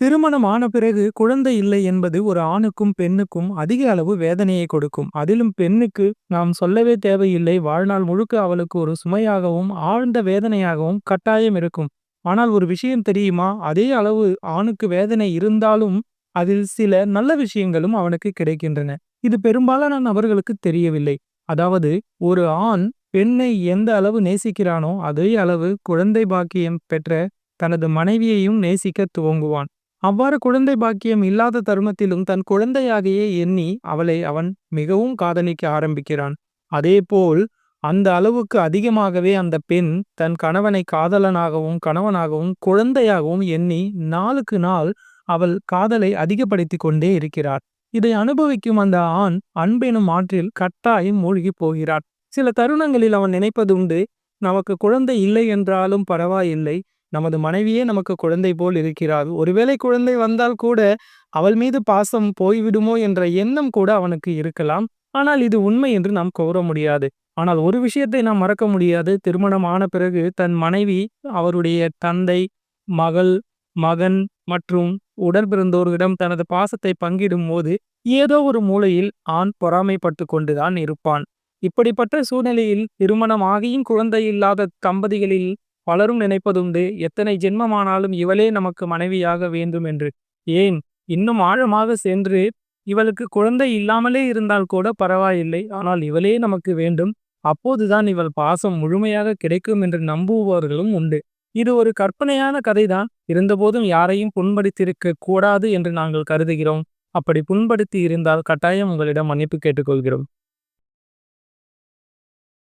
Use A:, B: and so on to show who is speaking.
A: திருமணம் ஆன பிறகு குழந்தை இல்லை என்பது ஒரு ஆணுக்கும் பெண்ணுக்கும் அதிக அளவு வேதனையை கொடுக்கும். அதிலும் பெண்ணுக்கு நாம் சொல்லவே தேவையில்லை. வாழ்நாள் முழுக்க அவளுக்கு ஒரு சுமையாகவும் ஆழ்ந்த வேதனையாகவும் கட்டாயம் இருக்கும். ஆனால் ஒரு விஷயம் தெரியுமா? அதே அளவு ஆணுக்கு வேதனை இருந்தாலும் அதில் சில நல்ல விஷயங்களும் அவனுக்கு கிடைக்கின்றன. இது பெரும்பாலான நபர்களுக்கு தெரியவில்லை. அதாவது ஒரு ஆண் பெண்ணை எந்த அளவு நேசிக்கிறானோ அதே அளவு குழந்தை பாக்கியம் பெற்ற தனது மனைவியையும் நேசிக்க துவங்குவான். அவ்வாறு குழந்தை பாக்கியம் இல்லாத தருணத்திலும் தன் குழந்தையாகையே எண்ணி அவளை அவன் மிகவும் காதலிக்க ஆரம்பிக்கிறான். அதேபோல் அந்த அளவுக்கு அதிகமாகவே அந்த பெண் தன் கணவனை காதலனாகவும் கணவனாகவும் குழந்தையாகவும் எண்ணி நாளுக்கு நாள் அவள் காதலை அதிகப்படுத்திக் கொண்டே இருக்கிறார். இதை அனுபவிக்கும் அந்த ஆண் அன்பெனும் ஆற்றில் கட்டாயம் மூழ்கி போகிறார். சில தருணங்களில் அவன் நினைப்பது உண்டு நமக்கு குழந்தை இல்லை என்றாலும் பரவாயில்லை. நமது மனைவியே நமக்கு குழந்தை போல் இருக்கிறார் ஒருவேளை குழந்தை வந்தால் கூட அவள் மீது பாசம் போய்விடுமோ என்ற எண்ணம் கூட அவனுக்கு இருக்கலாம். ஆனால் இது உண்மை என்று நாம் கூற முடியாது. ஆனால் ஒரு விஷயத்தை நாம் மறக்க முடியாது. திருமணம் ஆன பிறகு தன் மனைவி அவருடைய தந்தை மகள் மகன் மற்றும் உடற்பிறந்தோரிடம் தனது பாசத்தை பங்கிடும் போது ஏதோ ஒரு மூலையில் ஆண் பொறாமைப்பட்டு கொண்டுதான் இருப்பான். இப்படிப்பட்ட சூழ்நிலையில் திருமணம் ஆகியும் குழந்தை இல்லாத தம்பதிகளில் பலரும் நினைப்பதுண்டு எத்தனை ஜென்மமானாலும் இவளே நமக்கு மனைவியாக வேண்டும் என்று. ஏன்? இன்னும் ஆழமாக சென்று இவளுக்கு குழந்தை இல்லாமலே இருந்தால் கூட பரவாயில்லை ஆனால் இவளே நமக்கு வேண்டும். அப்போதுதான் இவள் பாசம் முழுமையாக கிடைக்கும் என்று நம்புபவர்களும் உண்டு. இது ஒரு கற்பனையான கதைதான். இருந்தபோதும் யாரையும் புண்படுத்தியிருக்க கூடாது என்று நாங்கள் கருதுகிறோம். அப்படி புண்படுத்தி இருந்தால் கட்டாயம் உங்களிடம் மன்னிப்பு கேட்டுக்கொள்கிறோம்.